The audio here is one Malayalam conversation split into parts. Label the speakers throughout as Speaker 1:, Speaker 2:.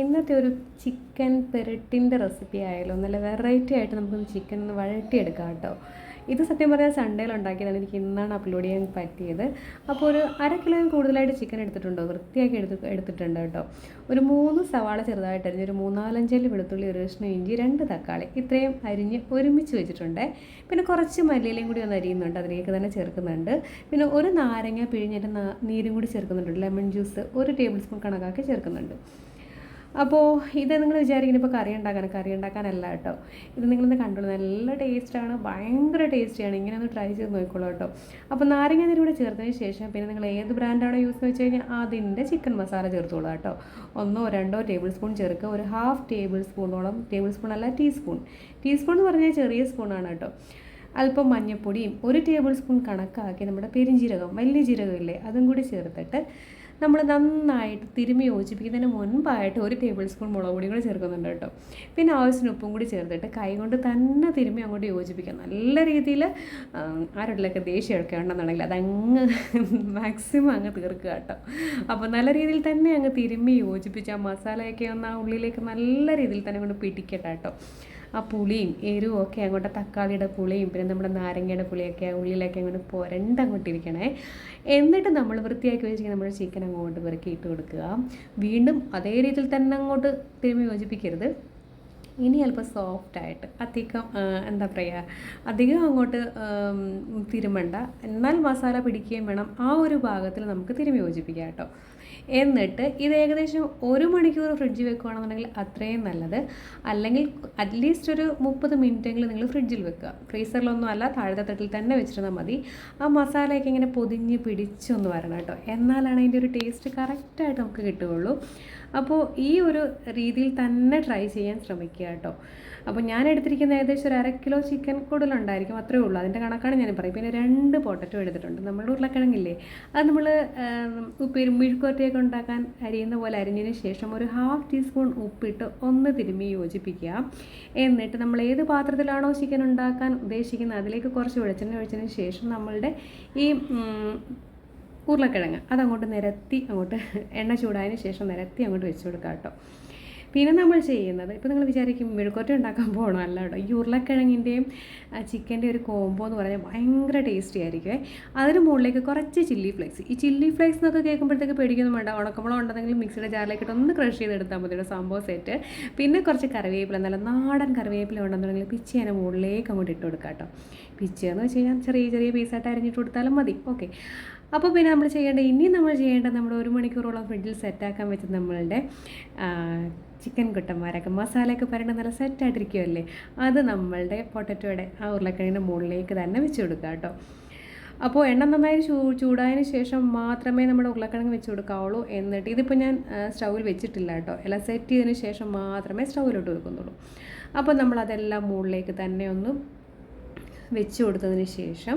Speaker 1: ഇന്നത്തെ ഒരു ചിക്കൻ പെരട്ടിന്റെ റെസിപ്പി ആയാലോ? നല്ല വെറൈറ്റി ആയിട്ട് നമുക്കൊന്ന് ചിക്കൻ ഒന്ന് വഴട്ടിയെടുക്കാം കേട്ടോ. ഇത് സത്യം പറഞ്ഞാൽ സൺഡേയിൽ ഉണ്ടാക്കിയതാണ്. എനിക്ക് ഇന്നാണ് അപ്ലോഡ് ചെയ്യാൻ പറ്റിയത്. അപ്പോൾ ഒരു അര കിലോയും കൂടുതലായിട്ട് ചിക്കൻ എടുത്തിട്ടുണ്ടോ? വൃത്തിയാക്കി എടുത്ത് എടുത്തിട്ടുണ്ട് കേട്ടോ. ഒരു മൂന്ന് സവാള ചെറുതായിട്ട് അരിഞ്ഞ് ഒരു മൂന്നാലഞ്ചൽ വെളുത്തുള്ളി ഒരു കഷ്ണം ഇഞ്ചി രണ്ട് തക്കാളി ഇത്രയും അരിഞ്ഞ് ഒരുമിച്ച് വെച്ചിട്ടുണ്ട്. പിന്നെ കുറച്ച് മല്ലിയിലയും കൂടി ഒന്ന് അരിയുന്നുണ്ട്. അതിലേക്ക് തന്നെ ചേർക്കുന്നുണ്ട്. പിന്നെ ഒരു നാരങ്ങ പിഴിഞ്ഞിട്ട് നീരും കൂടി ചേർക്കുന്നുണ്ട്. ലെമൺ ജ്യൂസ് ഒരു ടേബിൾ സ്പൂൺ കണക്കാക്കി ചേർക്കുന്നുണ്ട്. അപ്പോൾ ഇത് നിങ്ങൾ വിചാരിക്കുന്നത് ഇപ്പോൾ കറി ഉണ്ടാക്കാൻ കറി ഉണ്ടാക്കാനല്ല കേട്ടോ. ഇത് നിങ്ങളൊന്ന് കണ്ടോളൂ. നല്ല ടേസ്റ്റാണ്. ഭയങ്കര ടേസ്റ്റിയാണ്. ഇങ്ങനെ ഒന്ന് ട്രൈ ചെയ്ത് നോക്കിക്കോളൂ കേട്ടോ. അപ്പോൾ നാരങ്ങ നീര് കൂടെ ചേർത്തതിന് ശേഷം പിന്നെ നിങ്ങൾ ഏത് ബ്രാൻഡാണോ യൂസ് വെച്ച് കഴിഞ്ഞാൽ അതിന്റെ ചിക്കൻ മസാല ചേർത്തോളൂ കേട്ടോ. ഒന്നോ രണ്ടോ ടേബിൾ സ്പൂൺ ചേർക്കുക. ഒരു ഹാഫ് ടേബിൾ സ്പൂണോളം ടേബിൾ സ്പൂൺ അല്ല ടീസ്പൂൺ ടീസ്പൂൺ എന്ന് പറഞ്ഞാൽ ചെറിയ സ്പൂണാണ് കേട്ടോ. അല്പം മഞ്ഞൾപ്പൊടിയും ഒരു ടേബിൾ സ്പൂൺ കണക്കാക്കി നമ്മുടെ പെരിഞ്ജീരകം വലിയ ജീരകമില്ലേ അതും കൂടി ചേർത്തിട്ട് നമ്മൾ നന്നായിട്ട് തിരുമ്മി യോജിപ്പിക്കുന്നതിന് മുൻപായിട്ട് ഒരു ടേബിൾ സ്പൂൺ മുളക് പൊടി കൂടി ചേർക്കുന്നുണ്ട് കേട്ടോ. പിന്നെ ആവശ്യത്തിന് ഉപ്പും കൂടി ചേർത്തിട്ട് കൈ കൊണ്ട് തന്നെ തിരുമ്മി അങ്ങോട്ട് യോജിപ്പിക്കാം നല്ല രീതിയിൽ ആരോട്ടിലൊക്കെ ദേഷ്യമൊക്കെ ഉണ്ടെന്നുണ്ടെങ്കിൽ അതങ്ങ് മാക്സിമം അങ്ങ് തീർക്കുക കേട്ടോ. അപ്പോൾ നല്ല രീതിയിൽ തന്നെ അങ്ങ് തിരുമ്മി യോജിപ്പിച്ച് ആ മസാലയൊക്കെ ഒന്ന് ആ ഉള്ളിലേക്ക് നല്ല രീതിയിൽ തന്നെ കൊണ്ട് പിടിക്കട്ടെ കേട്ടോ. ആ പുളിയും എരിവും ഒക്കെ അങ്ങോട്ട് തക്കാളിയുടെ പുളിയും പിന്നെ നമ്മുടെ നാരങ്ങയുടെ പുളിയൊക്കെ ഉള്ളിലേക്ക് അങ്ങോട്ട് പുരണ്ട് അങ്ങോട്ട് ഇരിക്കണേ എന്നിട്ട് നമ്മൾ വൃത്തിയാക്കി വെച്ചിരിക്കുന്ന നമ്മുടെ ചിക്കൻ അങ്ങോട്ട് പെറുക്കി ഇട്ട് കൊടുക്കുക. വീണ്ടും അതേ രീതിയിൽ തന്നെ അങ്ങോട്ട് തിരുമ്മി യോജിപ്പിക്കരുത്. ഇനി അല്പം സോഫ്റ്റായിട്ട് അധികം എന്താ പറയുക അധികം അങ്ങോട്ട് തിരുമണ്ട. എന്നാൽ മസാല പിടിക്കുകയും വേണം. ആ ഒരു ഭാഗത്തിൽ നമുക്ക് തിരുമ്മി യോജിപ്പിക്കാം കേട്ടോ. എന്നിട്ട് ഇത് ഏകദേശം ഒരു മണിക്കൂർ ഫ്രിഡ്ജിൽ വെക്കുകയാണെന്നുണ്ടെങ്കിൽ അത്രയും നല്ലത്. അല്ലെങ്കിൽ അറ്റ്ലീസ്റ്റ് ഒരു മുപ്പത് മിനിറ്റെങ്കിലും നിങ്ങൾ ഫ്രിഡ്ജിൽ വെക്കുക. ഫ്രീസറിലൊന്നും അല്ല താഴത്തെ തട്ടിൽ തന്നെ വെച്ചിരുന്നാൽ മതി. ആ മസാലയൊക്കെ ഇങ്ങനെ പൊതിഞ്ഞ് പിടിച്ചൊന്ന് വരണം കേട്ടോ. എന്നാലാണ് അതിന്റെ ഒരു ടേസ്റ്റ് കറക്റ്റായിട്ട് നമുക്ക് കിട്ടുകയുള്ളൂ. അപ്പോൾ ഈ ഒരു രീതിയിൽ തന്നെ ട്രൈ ചെയ്യാൻ ശ്രമിക്കുക. കേട്ടോ. അപ്പോൾ ഞാൻ എടുത്തിരിക്കുന്ന ഏകദേശം ഒരു അര കിലോ ചിക്കൻ കൂടുതലുണ്ടായിരിക്കും അത്രേ ഉള്ളൂ. അതിന്റെ കണക്കാണ് ഞാൻ പറയും പിന്നെ രണ്ട് പൊട്ടറ്റോ എടുത്തിട്ടുണ്ട്. നമ്മുടെ ഉരുളക്കിഴങ്ങില്ലേ അത് നമ്മൾ ഉപ്പേരി മെഴുക്കുവരട്ടിയൊക്കെ ഉണ്ടാക്കാൻ അരിയുന്ന പോലെ അരിഞ്ഞതിന് ശേഷം ഒരു ഹാഫ് ടീസ്പൂൺ ഉപ്പിട്ട് ഒന്ന് തിരുമ്മി യോജിപ്പിക്കുക. എന്നിട്ട് നമ്മൾ ഏത് പാത്രത്തിലാണോ ചിക്കൻ ഉണ്ടാക്കാൻ ഉദ്ദേശിക്കുന്നത് അതിലേക്ക് കുറച്ച് വെളിച്ചെണ്ണ ഒഴിച്ചതിന് ശേഷം നമ്മളുടെ ഈ ഉരുളക്കിഴങ്ങ്. അതങ്ങോട്ട് നിരത്തി അങ്ങോട്ട് എണ്ണ ചൂടായതിന് ശേഷം നിരത്തി അങ്ങോട്ട് വെച്ച് കൊടുക്കാം കേട്ടോ. പിന്നെ നമ്മൾ ചെയ്യുന്നത് ഇപ്പോൾ നിങ്ങൾ വിചാരിക്കും മെഴുക്കോറ്റ ഉണ്ടാക്കാൻ പോകണം അല്ല കേട്ടോ. ഈ ഉരുളക്കിഴങ്ങിന്റെയും ചിക്കന്റെ ഒരു കോംബോ എന്ന് പറഞ്ഞാൽ ഭയങ്കര ടേസ്റ്റി ആയിരിക്കും. അതിന് മുകളിലേക്ക് കുറച്ച് ചില്ലി ഫ്ലേക്സ് ഈ ചില്ലി ഫ്ലേക്സ് എന്നൊക്കെ കേൾക്കുമ്പോഴത്തേക്ക് പേടിക്കൊന്നും വേണ്ട. ഉണക്കമുളം ഉണ്ടെങ്കിൽ മിക്സിയുടെ ജാറിലേക്ക് ഇട്ട് ഒന്ന് ക്രഷ് ചെയ്തെടുത്താൽ മതി ഒരു സംഭവം സെറ്റ് പിന്നെ കുറച്ച് കറിവേപ്പില നല്ല നാടൻ കറിവേപ്പില ഉണ്ടെന്നുണ്ടെങ്കിൽ പിച്ചി മുകളിലേക്ക് അങ്ങോട്ട് ഇട്ട് കൊടുക്കാം കേട്ടോ. പിച്ചെന്ന് വെച്ച് കഴിഞ്ഞാൽ ചെറിയ ചെറിയ പീസായിട്ട് അരിഞ്ഞിട്ട് കൊടുത്താലും മതി. ഓക്കെ അപ്പോൾ പിന്നെ നമ്മൾ ചെയ്യേണ്ട ഇനിയും നമ്മൾ ചെയ്യേണ്ട നമ്മൾ ഒരു മണിക്കൂറോളം ഫ്രിഡ്ജിൽ സെറ്റാക്കാൻ വെച്ച നമ്മളുടെ ചിക്കൻ കുട്ടന്മാരൊക്കെ മസാലയൊക്കെ പരണ്ട് നല്ല സെറ്റായിട്ടിരിക്കുമല്ലേ അത് നമ്മളുടെ പൊട്ടറ്റോയുടെ ആ ഉരുളക്കിഴങ്ങിന്റെ മുകളിലേക്ക് തന്നെ വെച്ച് കൊടുക്കുക കേട്ടോ. അപ്പോൾ എണ്ണ നന്നായി ചൂ ചൂടായതിന് ശേഷം മാത്രമേ നമ്മുടെ ഉരുളക്കിഴങ്ങ് വെച്ച് കൊടുക്കാവുള്ളൂ. എന്നിട്ട് ഇതിപ്പോൾ ഞാൻ സ്റ്റൗവിൽ വെച്ചിട്ടില്ല കേട്ടോ. എല്ലാം സെറ്റ് ചെയ്തതിന് ശേഷം മാത്രമേ സ്റ്റൗവിലോട്ട് വെക്കുന്നുള്ളൂ. അപ്പോൾ നമ്മളതെല്ലാം മുകളിലേക്ക് തന്നെ ഒന്ന് വെച്ച് കൊടുത്തതിന് ശേഷം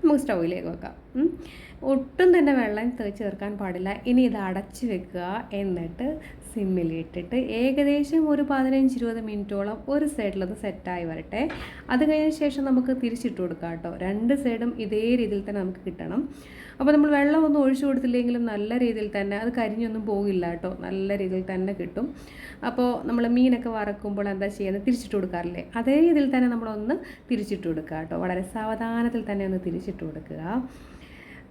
Speaker 1: നമുക്ക് സ്റ്റൗവിലേക്ക് വെക്കാം. ഒട്ടും തന്നെ വെള്ളം ചേർക്കാൻ പാടില്ല. ഇനി ഇത് അടച്ച് വെക്കുക. എന്നിട്ട് സിമ്മിലിട്ടിട്ട് ഏകദേശം ഒരു പതിനഞ്ച് ഇരുപത് മിനിറ്റോളം ഒരു സൈഡിലത് സെറ്റായി വരട്ടെ. അത് കഴിഞ്ഞ ശേഷം നമുക്ക് തിരിച്ചിട്ട് കൊടുക്കാം കേട്ടോ. രണ്ട് സൈഡും ഇതേ രീതിയിൽ തന്നെ നമുക്ക് കിട്ടണം. അപ്പോൾ നമ്മൾ വെള്ളം ഒന്നും ഒഴിച്ചു കൊടുത്തില്ലെങ്കിലും നല്ല രീതിയിൽ തന്നെ അത് കരിഞ്ഞൊന്നും പോകില്ല കേട്ടോ. നല്ല രീതിയിൽ തന്നെ കിട്ടും. അപ്പോൾ നമ്മൾ മീനൊക്കെ വറക്കുമ്പോൾ എന്താ ചെയ്യുന്നത്? തിരിച്ചിട്ട് കൊടുക്കാറില്ലേ? അതേ രീതിയിൽ തന്നെ നമ്മളൊന്ന് തിരിച്ചിട്ട് കൊടുക്കുക കേട്ടോ. വളരെ സാവധാനത്തിൽ തന്നെ ഒന്ന് തിരിച്ചിട്ട് കൊടുക്കുക.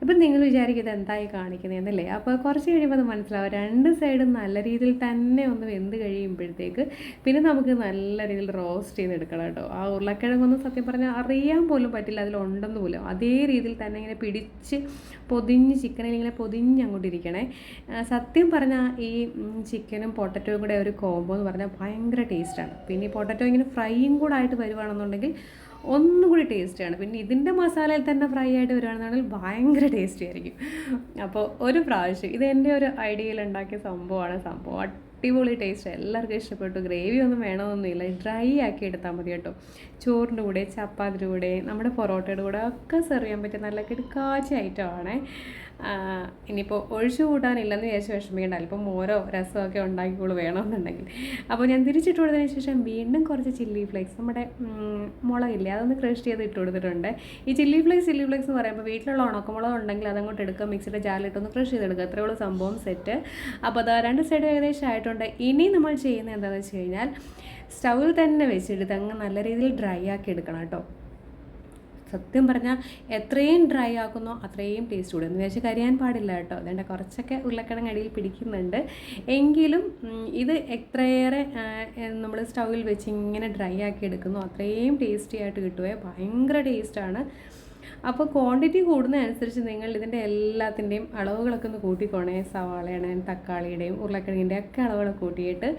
Speaker 1: ഇപ്പം നിങ്ങൾ വിചാരിക്കുന്നത് എന്തായി കാണിക്കുന്നതെന്നല്ലേ? അപ്പോൾ കുറച്ച് കഴിയുമ്പോൾ അത് മനസ്സിലാവും. രണ്ട് സൈഡും നല്ല രീതിയിൽ തന്നെ ഒന്ന് വെന്ത് കഴിയുമ്പോഴത്തേക്ക് പിന്നെ നമുക്ക് നല്ല രീതിയിൽ റോസ്റ്റ് ചെയ്തെടുക്കണം കേട്ടോ. ആ ഉരുളക്കിഴങ്ങൊന്നും സത്യം പറഞ്ഞാൽ അറിയാൻ പോലും പറ്റില്ല അതിലുണ്ടെന്ന് പോലും. അതേ രീതിയിൽ തന്നെ ഇങ്ങനെ പിടിച്ച് പൊതിഞ്ഞ് ചിക്കനിൽ ഇങ്ങനെ പൊതിഞ്ഞ് അങ്ങോട്ട് ഇരിക്കണേ സത്യം പറഞ്ഞാൽ ഈ ചിക്കനും പൊട്ടറ്റോയും കൂടെ ഒരു കോംബോ എന്ന് പറഞ്ഞാൽ ഭയങ്കര ടേസ്റ്റാണ് പിന്നെ ഈ പൊട്ടറ്റോ ഇങ്ങനെ ഫ്രൈയും കൂടെ ആയിട്ട് വരുവാണെന്നുണ്ടെങ്കിൽ ഒന്നും കൂടി ടേസ്റ്റിയാണ്. പിന്നെ ഇതിന്റെ മസാലയിൽ തന്നെ ഫ്രൈ ആയിട്ട് വരികയാണെന്നുണ്ടെങ്കിൽ ഭയങ്കര ടേസ്റ്റി ആയിരിക്കും. അപ്പോൾ ഒരു പ്രാവശ്യം ഇത് എന്റെ ഒരു ഐഡിയയിൽ ഉണ്ടാക്കിയ സംഭവമാണ്. സംഭവം അടിപൊളി ടേസ്റ്റ് എല്ലാവർക്കും ഇഷ്ടപ്പെട്ടു. ഗ്രേവി ഒന്നും വേണമെന്നൊന്നുമില്ല. ഡ്രൈ ആക്കി എടുത്താൽ മതി കേട്ടോ. ചോറിന്റെ കൂടെ ചപ്പാത്തിന്റെ കൂടെ നമ്മുടെ പൊറോട്ടയുടെ കൂടെ ഒക്കെ സെർവ് ചെയ്യാൻ പറ്റിയ നല്ല കിടക്കാച്ച ഐറ്റമാണേ ഇനിയിപ്പോൾ ഒഴിച്ചു കൂട്ടാനില്ലെന്ന് വിചാരിച്ച് വിഷമിക്കേണ്ട. അല്പം മോരോ രസമൊക്കെ ഉണ്ടാക്കിക്കോളൂ വേണമെന്നുണ്ടെങ്കിൽ. അപ്പോൾ ഞാൻ തിരിച്ചിട്ട് കൊടുത്തതിന് ശേഷം വീണ്ടും കുറച്ച് ചില്ലി ഫ്ലേക്സ് നമ്മുടെ മുളകില്ലേ അതൊന്ന് ക്രഷ് ചെയ്ത് ഇട്ട് കൊടുത്തിട്ടുണ്ട്. ഈ ചില്ലി ഫ്ലേക്സ് ചില്ലി ഫ്ലേക്സ് എന്ന് പറയുമ്പോൾ വീട്ടിലുള്ള ഉണക്കമുളക് ഉണ്ടെങ്കിൽ അതങ്ങോട്ട് എടുക്കുക. മിക്സിയുടെ ജാലിട്ടൊന്ന് ക്രഷ് ചെയ്തെടുക്കുക. അത്രയുള്ള സംഭവം സെറ്റ് അപ്പോൾ അത് രണ്ട് സൈഡും ഏകദേശം ആയിട്ടുണ്ട് ഇനി നമ്മൾ ചെയ്യുന്നത് എന്താണെന്ന് വെച്ച് കഴിഞ്ഞാൽ സ്റ്റൗവിൽ തന്നെ വെച്ചിട്ട് അങ്ങ് നല്ല രീതിയിൽ ഡ്രൈ ആക്കി എടുക്കണം കേട്ടോ. സത്യം പറഞ്ഞാൽ എത്രയും ഡ്രൈ ആക്കുന്നോ അത്രയും ടേസ്റ്റ് കൂടും. എന്ന് വെച്ചാൽ കരിയാൻ പാടില്ല കേട്ടോ. അതുകൊണ്ട് കുറച്ചൊക്കെ ഉരുളക്കിഴങ്ങ് അടിയിൽ പിടിക്കുന്നുണ്ട്. എങ്കിലും ഇത് എത്രയേറെ നമ്മൾ സ്റ്റൗവിൽ വെച്ച് ഇങ്ങനെ ഡ്രൈ ആക്കി എടുക്കുന്നു. അത്രയും ടേസ്റ്റി ആയിട്ട് കിട്ടുവേ. ഭയങ്കര ടേസ്റ്റാണ് അപ്പോൾ ക്വാണ്ടിറ്റി കൂടുന്നതനുസരിച്ച് നിങ്ങൾ ഇതിന്റെ എല്ലാത്തിന്റെയും അളവുകളൊക്കെ ഒന്ന് കൂട്ടിക്കോണേ. സവാളയുടെയും തക്കാളിയുടെയും ഉരുളക്കിഴങ്ങിന്റെ ഒക്കെ അളവുകൾ കൂട്ടിയിട്ട്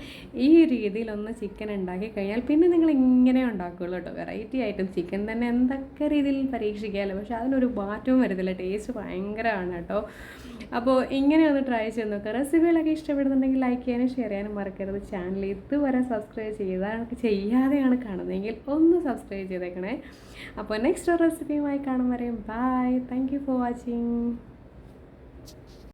Speaker 1: ഈ രീതിയിലൊന്ന് ചിക്കൻ ഉണ്ടാക്കി കഴിഞ്ഞാൽ പിന്നെ നിങ്ങൾ ഇങ്ങനെ ഉണ്ടാക്കുകയുള്ളൂ കേട്ടോ വെറൈറ്റി ആയിട്ടും ചിക്കൻ തന്നെ എന്തൊക്കെ രീതിയിൽ പരീക്ഷിക്കാമല്ലോ പക്ഷേ അതിനൊരു മാറ്റവും വരുന്നില്ല ടേസ്റ്റ് ഭയങ്കരമാണ് കേട്ടോ അപ്പോൾ ഇങ്ങനെ ഒന്ന് ട്രൈ ചെയ്ത് നോക്കുക റെസിപ്പികളൊക്കെ ഇഷ്ടപ്പെടുന്നുണ്ടെങ്കിൽ ലൈക്ക് ചെയ്യാനും ഷെയർ ചെയ്യാനും മറക്കരുത്. ചാനൽ ഇതുവരെ സബ്സ്ക്രൈബ് ചെയ്താണ് ചെയ്യാതെയാണ് കാണുന്നതെങ്കിൽ ഒന്ന് സബ്സ്ക്രൈബ് ചെയ്തേക്കണേ. അപ്പോൾ നെക്സ്റ്റ് റെസിപ്പിയുമായി കാണും. വരെയും bye thank you for watching